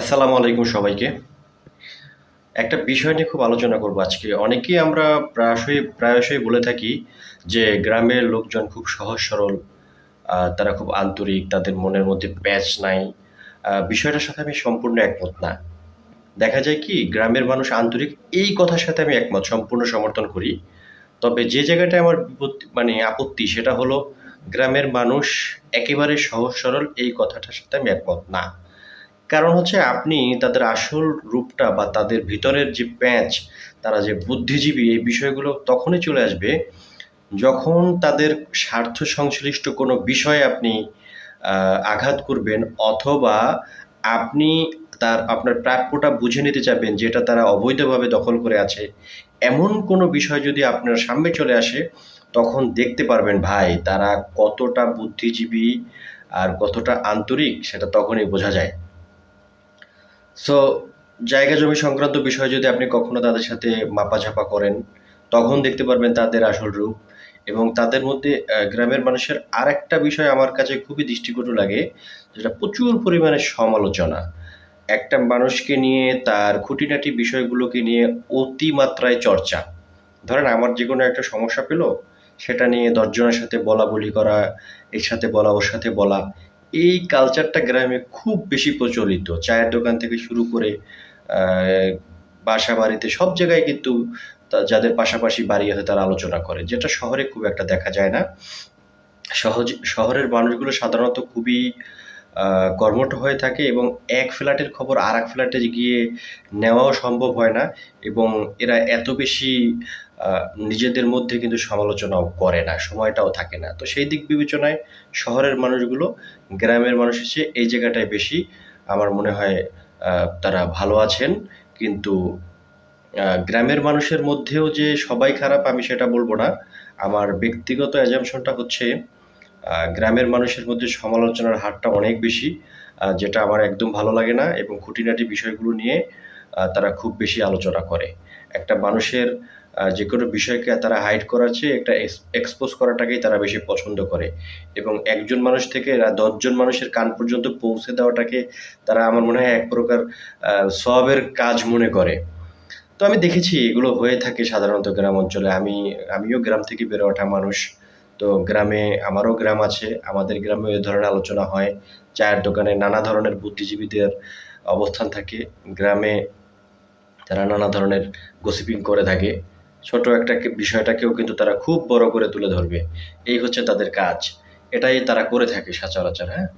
আসসালামু আলাইকুম সবাইকে। একটা বিষয় নিয়ে খুব আলোচনা করব আজকে। অনেকেই আমরা প্রায়শই প্রায়শই বলে থাকি যে গ্রামের লোকজন খুব সহজ সরল তারা খুব আন্তরিক, তাদের মনের মধ্যে প্যাচ নাই। বিষয়টার সাথে আমি সম্পূর্ণ একমত না। দেখা যায় কি, গ্রামের মানুষ আন্তরিক, এই কথার সাথে আমি একমত, সম্পূর্ণ সমর্থন করি। তবে যে জায়গাটায় আমার বিপত্তি মানে আপত্তি, সেটা হলো গ্রামের মানুষ একেবারে সহজ সরল, এই কথাটার সাথে আমি একমত না। কারণ হচ্ছে আপনি তাদের আসল রূপটা বা তাদের ভিতরের যে প্যাঁচ, তারা যে বুদ্ধিজীবী, এই বিষয়গুলো তখনই চলে আসবে যখন তাদের স্বার্থ সংশ্লিষ্ট কোনো বিষয়ে আপনি আঘাত করবেন অথবা আপনি তার, আপনার প্রাপ্যটা বুঝে নিতে চাইবেন যেটা তারা অবৈধভাবে দখল করে আছে। এমন কোনো বিষয় যদি আপনার সামনে চলে আসে, তখন দেখতে পারবেন, ভাই, তারা কতটা বুদ্ধিজীবী আর কতটা আন্তরিক, সেটা তখনই বোঝা যায়। সো জায়গা জমি সংক্রান্ত বিষয় যদি আপনি কখনো তাদের সাথে মাপাঝাপা করেন, তখন দেখতে পারবেন তাদের আসল রূপ এবং তাদের মধ্যে গ্রামের মানুষের আর একটা বিষয় আমার কাছে খুবই দৃষ্টিকটু লাগে, যেটা প্রচুর পরিমাণে সমালোচনা। একটা মানুষকে নিয়ে, তার খুঁটিনাটি বিষয়গুলোকে নিয়ে অতিমাত্রায় চর্চা। ধরেন আমার যে কোনো একটা সমস্যা পেল, সেটা নিয়ে দশজনের সাথে বলা বলি করা, এর সাথে বলা, ওর সাথে বলা এই কালচারটা গ্রামে খুব বেশি প্রচলিত। চায়ের দোকান থেকে শুরু করে বাসা বাড়িতে সব জায়গায় কিন্তু যাদের পাশাপাশি বাড়ি আছে তারা আলোচনা করে, যেটা শহরে খুব একটা দেখা যায় না। সহজ, শহরের মানুষগুলো সাধারণত খুবই কর্মঠ হয়ে থাকে এবং এক ফ্ল্যাটের খবর আর এক ফ্ল্যাটে গিয়ে নেওয়াও সম্ভব হয় না এবং এরা এত বেশি নিজেদের মধ্যে কিন্তু সমালোচনাও করে না, সময়টাও থাকে না। তো সেই দিক বিবেচনায় শহরের মানুষগুলো, গ্রামের মানুষ চেয়ে এই জায়গাটায় বেশি আমার মনে হয় তারা ভালো আছেন। কিন্তু গ্রামের মানুষের মধ্যেও যে সবাই খারাপ আমি সেটা বলব না। আমার ব্যক্তিগত অ্যাজামশনটা হচ্ছে গ্রামের মানুষের মধ্যে সমালোচনার হারটা অনেক বেশি যেটা আমার একদম ভালো লাগে না এবং খুঁটিনাটি বিষয়গুলো নিয়ে তারা খুব বেশি আলোচনা করে। একটা মানুষের যে কোনো বিষয়কে তারা হাইড করার চেয়ে একটা এক্সপোজ করাটাকেই তারা বেশি পছন্দ করে এবং একজন মানুষ থেকে দশজন মানুষের কান পর্যন্ত পৌঁছে দেওয়াটাকে তারা আমার মনে হয় এক প্রকার সওয়াবের কাজ মনে করে। তো আমি দেখেছি এগুলো হয়ে থাকে সাধারণত গ্রাম অঞ্চলে। আমি, আমিও গ্রাম থেকে বেড়ে ওঠা মানুষ। তো গ্রামে, আমারও গ্রাম আছে, আমাদের গ্রামে এ ধরনের আলোচনা হয়। চায়ের দোকানে নানা ধরনের বুদ্ধিজীবীদের অবস্থান থাকে। গ্রামে তারা নানা ধরনের গসিপিং করে থাকে। ছোট একটা বিষয়টাকেও কিন্তু তারা খুব বড় করে তুলে ধরবে। এই হচ্ছে তাদের কাজ। এটাই তারা করে থাকে সচরাচর হ্যাঁ?